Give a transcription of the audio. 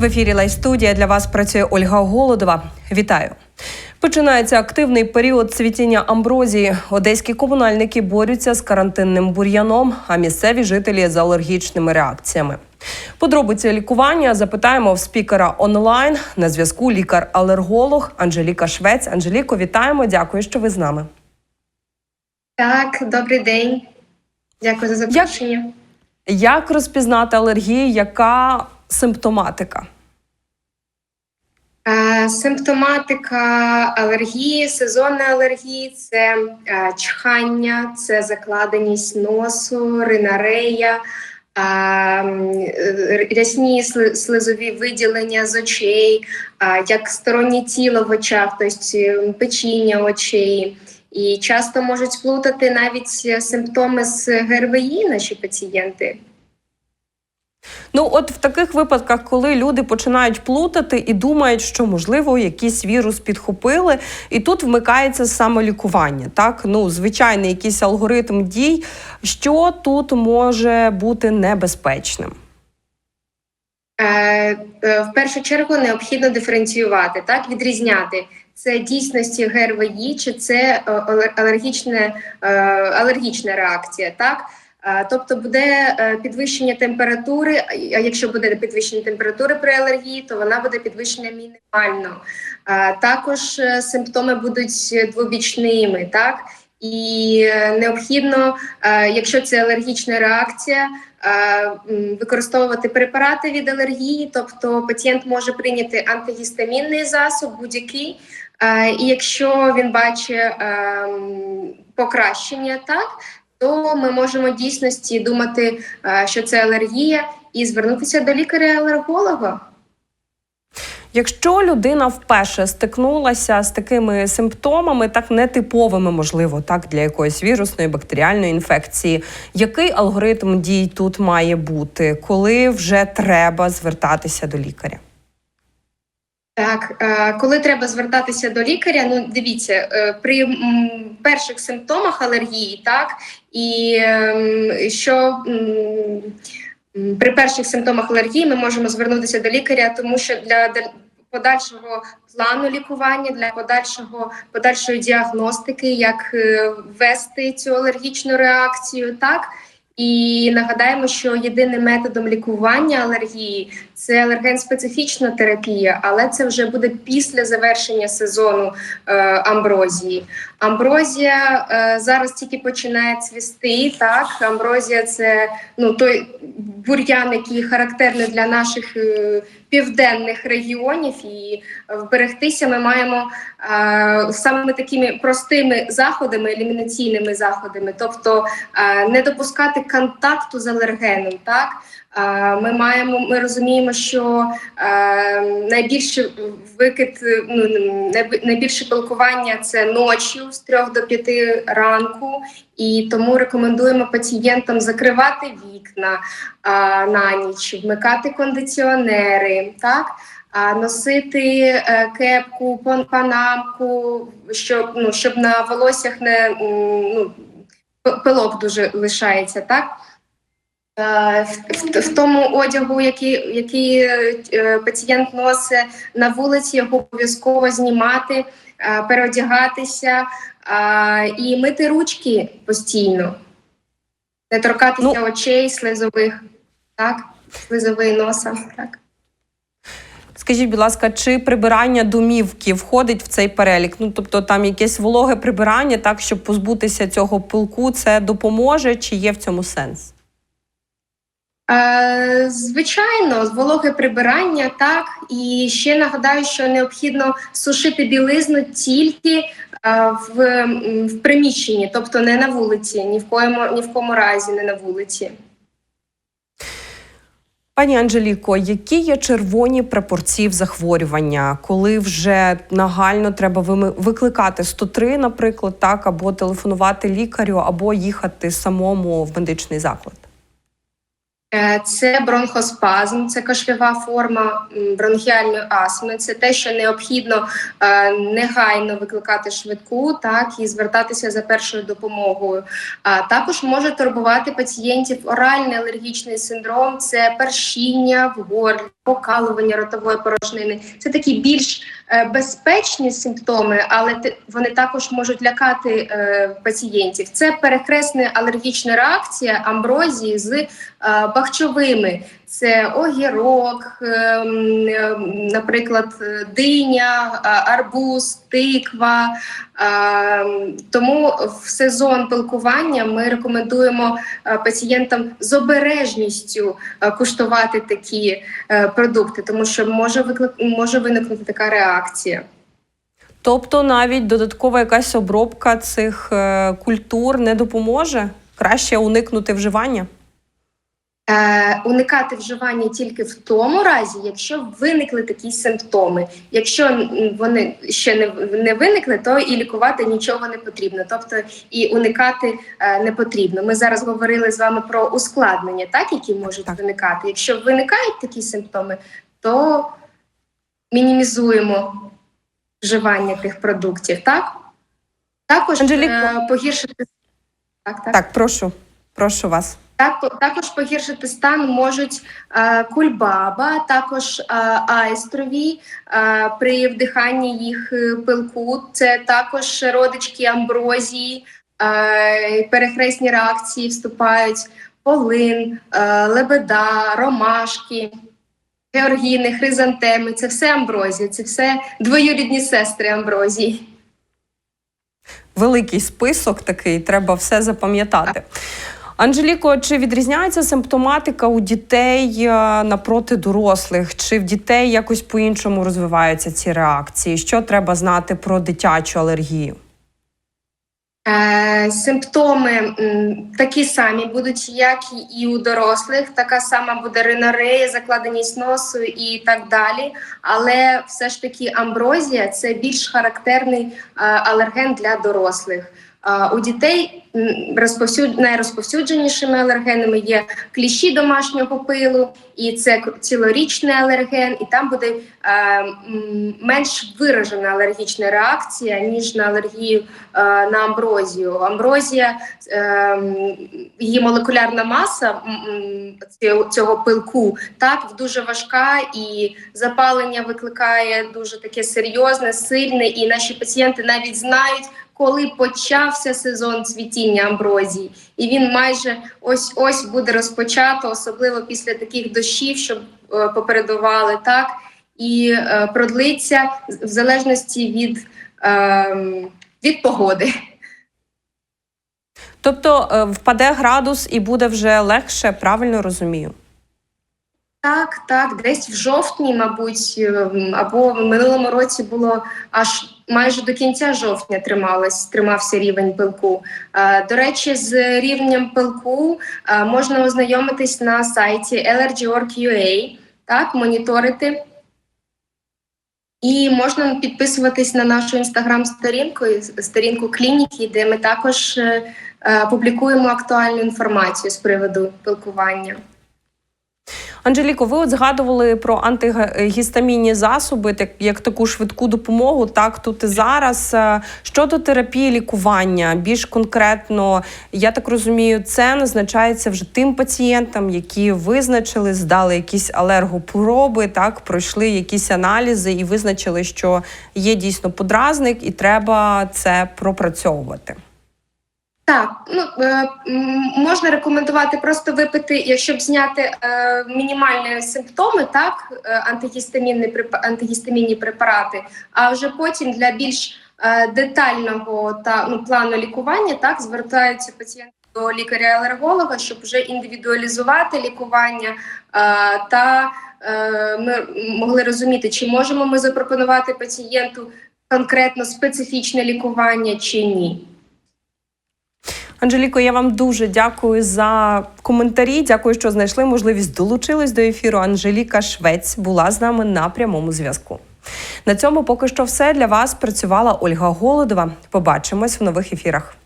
В ефірі Лайв студія для вас працює Ольга Голодова. Вітаю. Починається активний період цвітіння амброзії. Одеські комунальники борються з карантинним бур'яном, а місцеві жителі з алергічними реакціями. Подробиці лікування запитаємо в спікера онлайн. На зв'язку лікар-алерголог Анжеліка Швець. Анжеліко, вітаємо. Дякую, що ви з нами. Так, добрий день. Дякую за запрошення. Як розпізнати алергію? Яка симптоматика? Е, Симптоматика алергії, сезонної алергії це е, чхання, це закладеність носу, ринарея, е, рясні сли- слизові виділення з очей, як стороннє тіло в очах, тобто печіння очей. І часто можуть сплутати навіть симптоми з ГРВІ наші пацієнти. Ну, от в таких випадках, коли люди починають плутати і думають, що можливо якийсь вірус підхопили, і тут вмикається самолікування. Так, ну звичайний якийсь алгоритм дій, що тут може бути небезпечним. Е, е, в першу чергу необхідно диференціювати, так відрізняти це дійсності ГРВІ чи це е, алергічне, алергічна реакція. Так тобто буде е, підвищення температури. А якщо буде підвищення температури при алергії, то вона буде підвищена мінімально. Також е, симптоми будуть двобічними, так і е, необхідно, якщо це алергічна реакція, використовувати препарати від алергії, тобто пацієнт може прийняти антигістамінний засоб, будь-який. І якщо він бачить покращення, так то ми можемо в дійсності думати, е, що це алергія, і звернутися до лікаря-алерголога. Якщо людина вперше стикнулася з такими симптомами, так нетиповими, можливо, так для якоїсь вірусної бактеріальної інфекції, який алгоритм дій тут має бути, коли вже треба звертатися до лікаря? Так, е, коли треба звертатися до лікаря, ну дивіться, е, при перших симптомах алергії, так і ем, що при перших симптомах алергії ми можемо звернутися до лікаря, тому що для подальшого плану лікування, для подальшого подальшої діагностики, як е, ввести цю алергічну реакцію, так. І нагадаємо, що єдиним методом лікування алергії це алерген-специфічна терапія, але це вже буде після завершення сезону е, амброзії. Амброзія е, зараз тільки починає цвісти. Так, амброзія це ну той бур'ян, який характерний для наших е, південних регіонів, і вберегтися ми маємо е, саме такими простими заходами, елімінаційними заходами, тобто е, не допускати контакту з алергеном. Так ми маємо, ми розуміємо, що е, найбільше викид, ну найбільше пилкування це ночі з 3 до 5 ранку, і тому рекомендуємо пацієнтам закривати вікна на ніч, вмикати кондиціонери, так. А носити е, кепку, панамку, щоб ну щоб на волоссях не ну, пилок дуже лишається, так. Е, В, в, в тому одягу, який, який е, пацієнт носить на вулиці, його обов'язково знімати, е, переодягатися е, і мити ручки постійно, не торкатися Ну- очей, слизових, так, слизовий носа. Так. Скажіть, будь ласка, чи прибирання домівки входить в цей перелік? Ну тобто там якесь вологе прибирання, так щоб позбутися цього пилку, це допоможе, чи є в цьому сенс? Е, Звичайно, вологе прибирання, так і ще нагадаю, що необхідно сушити білизну тільки е, в, в приміщенні, тобто не на вулиці, ні в коєму ні в кому разі не на вулиці. Пані Анжеліко, які є червоні прапорці в захворювання, коли вже нагально треба викликати 103, наприклад, так, або телефонувати лікарю, або їхати самому в медичний заклад? Е, Це бронхоспазм, це кашльова форма бронхіальної астми. Це те, що необхідно е, негайно викликати швидку, так і звертатися за першою допомогою. А також може турбувати пацієнтів оральний алергічний синдром, це першіння в горлі, покалування ротової порожнини. Це такі більш е, безпечні симптоми, але вони також можуть лякати е, пацієнтів. Це перехресна алергічна реакція амброзії з е, бахчовими. Це огірок, ем, ем, наприклад, диня, арбуз, тиква. Ем, Тому в сезон пилкування ми рекомендуємо пацієнтам з обережністю куштувати такі е, продукти, тому що може виклик може виникнути така реакція. Тобто навіть додаткова якась обробка цих е, культур не допоможе? Краще уникнути вживання? Е, уникати вживання тільки в тому разі, якщо виникли такі симптоми. Якщо вони ще не, не виникли, то і лікувати нічого не потрібно. Тобто і уникати е, не потрібно. Ми зараз говорили з вами про ускладнення, так які можуть Так. виникати. Якщо виникають такі симптоми, то мінімізуємо вживання тих продуктів. Так також Анжеліко. е, погіршити так, так. Так, прошу, прошу вас. Так, також погіршити стан можуть е, кульбаба, також е, айстрові е, при вдиханні їх е, пилку. Це також родички амброзії, е, перехресні реакції вступають полин, е, лебеда, ромашки, георгіни, хризантеми. Це все амброзія, це все двоюрідні сестри амброзії. Великий список такий, треба все запам'ятати. Анжеліко, чи відрізняється симптоматика у дітей е, напроти дорослих? Чи в дітей якось по-іншому розвиваються ці реакції? Що треба знати про дитячу алергію? Е, Симптоми такі самі будуть, як і у дорослих. Така сама буде ринорея, закладеність носу і так далі. Але все ж таки амброзія це більш характерний е, алерген для дорослих. У дітей найрозповсюдженішими алергенами є кліщі домашнього пилу, і це цілорічний алерген, і там буде е, менш виражена алергічна реакція, ніж на алергію е, на амброзію. Амброзія, е, її молекулярна маса цього пилку так дуже важка, і запалення викликає дуже таке серйозне, сильне, і наші пацієнти навіть знають. Коли почався сезон цвітіння амброзії, і він майже ось ось буде розпочато, особливо після таких дощів, щоб е, попередували так, і е, продлиться в залежності від, е, від погоди. Тобто е, впаде градус і буде вже легше, правильно розумію? Так, так, десь в жовтні, мабуть, ем, або в минулому році було аж майже до кінця жовтня трималась, тримався рівень пилку. Е, До речі, з рівнем пилку е, можна ознайомитись на сайті allergy.org.ua, так, моніторити. І можна підписуватись на нашу інстаграм-сторінку, сторінку клініки, де ми також е, публікуємо актуальну інформацію з приводу пилкування. Анжеліко, ви от згадували про антигістамінні засоби, так як таку швидку допомогу. Так, тут і зараз Е, щодо терапії лікування, більш конкретно, я так розумію, це назначається вже тим пацієнтам, які визначили, здали якісь алергопроби, так пройшли якісь аналізи і визначили, що є дійсно подразник, і треба це пропрацьовувати. Так, ну е, можна рекомендувати просто випити, якщо б зняти е, мінімальні симптоми, так е, антигістамінні антигістамінні препарати. А вже потім для більш е, детального та ну плану лікування так звертаються пацієнти до лікаря-алерголога, щоб вже індивідуалізувати лікування е, та е, ми могли розуміти, чи можемо ми запропонувати пацієнту конкретно специфічне лікування чи ні. Анжеліко, я вам дуже дякую за коментарі. Дякую, що знайшли можливість долучились до ефіру. Анжеліка Швець була з нами на прямому зв'язку. На цьому поки що все для вас працювала Ольга Голодова. Побачимось в нових ефірах.